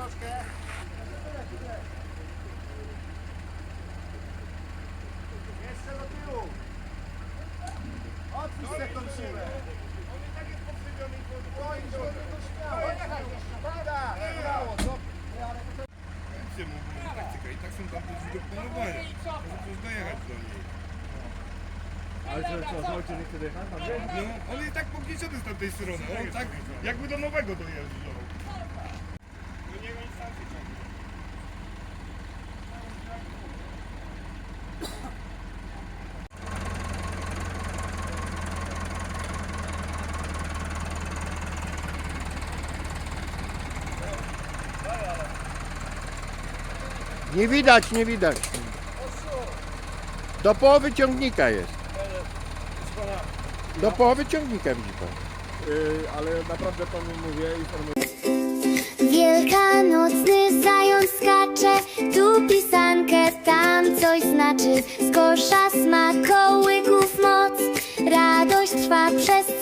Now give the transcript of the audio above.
troszkę. Jeszcze do tyłu. Otwórz tę tą. On i tak jest pokrzywiony i podwoić. Pada! Brawo, dobra. Widzicie, mówimy taktyka i tak są tam do wydoponowania. Może coś dojechać do niej. Ale co, co, z ojcem nie chce dojechać? No, on jest tak pognieciony z tamtej strony. On tak jakby do nowego dojeżdżał. Nie widać, nie widać. Do połowy ciągnika jest. Do połowy ciągnika widzi pan. Yy, ale naprawdę panu mówię, informuję. Wielkanocny zając skacze, tu pisankę, tam coś znaczy. Z kosza smak kołyków moc, radość trwa przez